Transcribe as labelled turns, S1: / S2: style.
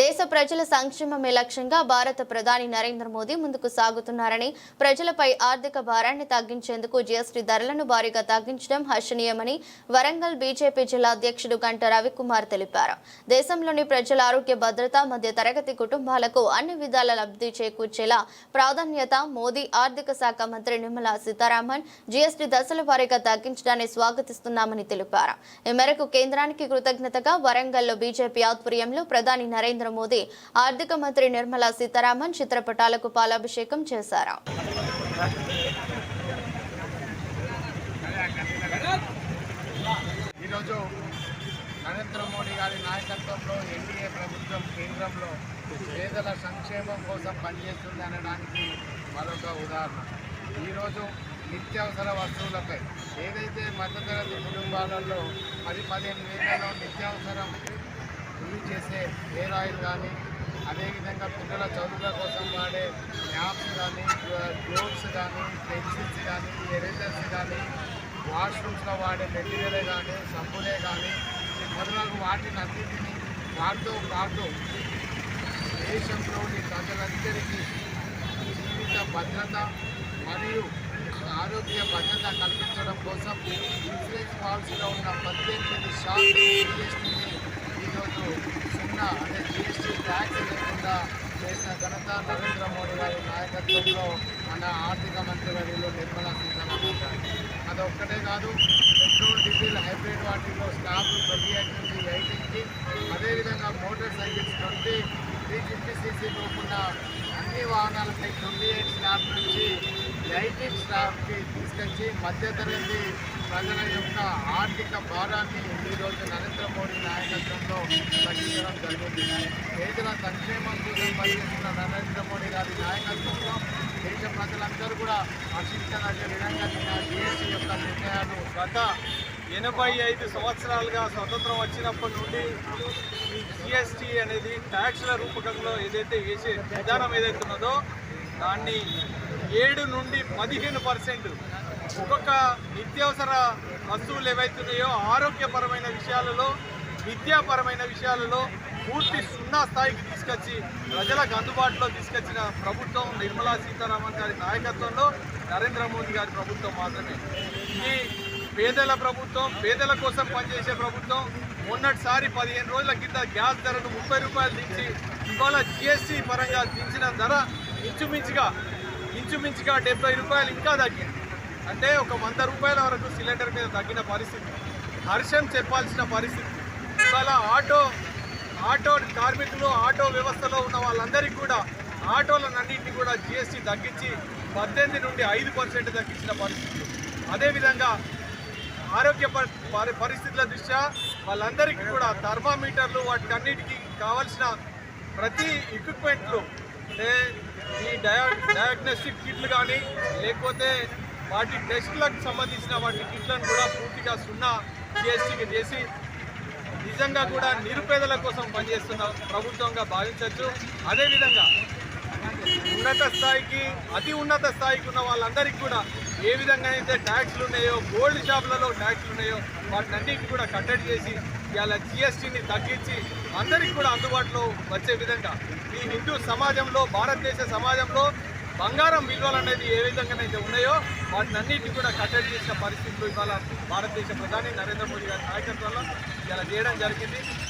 S1: దేశ ప్రజల సంక్షేమమే లక్ష్యంగా భారత ప్రధాని నరేంద్ర మోదీ ముందుకు సాగుతున్నారని ప్రజలపై ఆర్థిక భారాన్ని తగ్గించేందుకు జీఎస్టీ ధరలను భారీగా తగ్గించడం హర్షణీయమని వరంగల్ బీజేపీ జిల్లా అధ్యక్షుడు గంట రవికుమార్ తెలిపారు. దేశంలోని ప్రజల ఆరోగ్య భద్రత మధ్య తరగతి కుటుంబాలకు అన్ని విధాల లబ్ధి చేకూర్చేలా ప్రాధాన్యత మోదీ ఆర్థిక శాఖ మంత్రి నిర్మలా సీతారామన్ జీఎస్టీ దశల వారీగా తగ్గించడాన్ని స్వాగతిస్తున్నామని తెలిపారు. ఈ మేరకు కేంద్రానికి కృతజ్ఞతగా వరంగల్లో బీజేపీ ఆధ్వర్యంలో ప్రధాని నరేంద్ర మోదీ ఆర్థిక మంత్రి నిర్మలా సీతారామన్ చిత్రపటాలకు పాలాభిషేకం చేశారు.
S2: ఈరోజు నరేంద్ర మోడీ గారి నాయకత్వంలో ఎన్డీఏ ప్రభుత్వం కేంద్రంలో పేదల సంక్షేమం కోసం పనిచేస్తుంది అనడానికి మరొక ఉదాహరణ. ఈరోజు నిత్యావసర వస్తువులపై ఏదైతే మధ్యతరగతి కుటుంబాలలో పది పదిహేను వేలలో నిత్యావసరం యూజ్ చేసే హెయిర్ ఆయిల్ కానీ అదేవిధంగా పిల్లల చదువుల కోసం వాడే మ్యాప్స్ కానీ గ్లోవ్స్ కానీ పెన్సిల్స్ కానీ ఎరేజర్స్ కానీ వాష్రూమ్స్లో వాడే మెటీరియలే కానీ సబ్బులే కానీ మొదలగు వాటిని అన్నింటినీ వాటితో వాడుతూ దేశంలోని ప్రజలందరికీ జీవిత భద్రత మరియు ఆరోగ్య భద్రత కల్పించడం కోసం ఇన్సూరెన్స్ పాలసీలో ఉన్న పద్దెనిమిది శాతం జీఎస్టీని ఈరోజు సున్నా అంటే జీఎస్టీ ట్యాక్స్ లేకుండా చేసిన ఘనత నరేంద్ర మోడీ గారి నాయకత్వంలో మన ఆర్థిక మంత్రి వర్యులు నిర్మలా సీతారామన్ గారు. అదొక్కటే కాదు పెట్రోల్ డీజిల్ హైబ్రిడ్ వాటిలో స్లాబ్ ట్వంటీ ఎయిట్ నుంచి ఎయిటీన్కి అదేవిధంగా motorcycles twenty three fifty CC లోపున్న అన్ని వాహనాలపై ట్వంటీ ఎయిట్ స్టాఫ్ నుంచి ఎయిటీన్ స్లాబ్కి తీసుకొచ్చి మధ్యతరగతి ప్రజల యొక్క ఆర్థిక భారాన్ని ఈరోజు నరేంద్ర మోడీ నాయకత్వంలో తగ్గించడం జరుగుతుంది. పేదల సంక్షేమం కోసం పనిచేస్తున్న నరేంద్ర మోడీ గారి నాయకత్వంలో దేశ ప్రజలందరూ కూడా హర్షించదగ్గ విధంగా నిన్న జీఎస్టీ యొక్క నిర్ణయాలు
S3: గత ఎనభై ఐదు సంవత్సరాలుగా స్వతంత్రం వచ్చినప్పటి నుండి ఈ జిఎస్టీ అనేది ట్యాక్స్ల రూపకంలో ఏదైతే వేసే విధానం ఏదైతే ఉన్నదో దాన్ని ఏడు నుండి పదిహేను పర్సెంట్ ఒక్కొక్క నిత్యావసర వస్తువులు ఏవైతున్నాయో ఆరోగ్యపరమైన విషయాలలో విద్యాపరమైన విషయాలలో పూర్తి సున్నా స్థాయికి తీసుకొచ్చి ప్రజలకు అందుబాటులో తీసుకొచ్చిన ప్రభుత్వం నిర్మలా సీతారామన్ గారి నాయకత్వంలో నరేంద్ర మోదీ గారి ప్రభుత్వం మాత్రమే. ఇది పేదల ప్రభుత్వం పేదల కోసం పనిచేసే ప్రభుత్వం మొన్నటిసారి పదిహేను రోజుల కింద గ్యాస్ ధరను ముప్పై రూపాయలు దించి ఇవాళ జిఎస్టీ పరంగా దించిన ధర ఇంచుమించుగా ఇంచుమించుగా డెబ్బై రూపాయలు ఇంకా తగ్గింది. అంటే ఒక వంద రూపాయల వరకు సిలిండర్ మీద తగ్గిన పరిస్థితి. హర్షం చెప్పాల్సిన పరిస్థితి. ఇవాళ ఆటో ఆటో కార్మికులు ఆటో వ్యవస్థలో ఉన్న వాళ్ళందరికీ కూడా ఆటోలన్నింటినీ కూడా జిఎస్టీ తగ్గించి పద్దెనిమిది నుండి ఐదు పర్సెంట్ తగ్గించిన పరిస్థితులు అదేవిధంగా ఆరోగ్య పరి- పరిస్థితుల దృష్ట్యా వాళ్ళందరికీ కూడా థర్మామీటర్లు వాటికన్నిటికీ కావాల్సిన ప్రతి ఎక్విప్మెంట్లు అంటే ఈ డయా డయాగ్నోస్టిక్ కిట్లు కానీ లేకపోతే వాటి టెస్టులకు సంబంధించిన వాటి కిట్లను కూడా పూర్తిగా సున్నా జిఎస్టీకి చేసి నిజంగా కూడా నిరుపేదల కోసం పనిచేస్తున్న ప్రభుత్వంగా భావించవచ్చు అదేవిధంగా ఉన్నత స్థాయికి అతి ఉన్నత స్థాయికి ఉన్న వాళ్ళందరికీ కూడా ఏ విధంగా అయితే ట్యాక్స్లు ఉన్నాయో గోల్డ్ షాపులలో ట్యాక్స్లు ఉన్నాయో వాటినన్నిటిని కూడా కట్టడి చేసి ఇలా జిఎస్టీని తగ్గించి అందరికీ కూడా అందుబాటులో వచ్చే విధంగా ఈ హిందూ సమాజంలో భారతదేశ సమాజంలో బంగారం విలువలు అనేది ఏ విధంగానైతే ఉన్నాయో వాటినన్నిటిని కూడా కట్టడి చేసిన పరిస్థితులు ఇవాళ భారతదేశ ప్రధాని నరేంద్ర మోదీ గారి నాయకత్వంలో ఇలా చేయడం జరిగింది.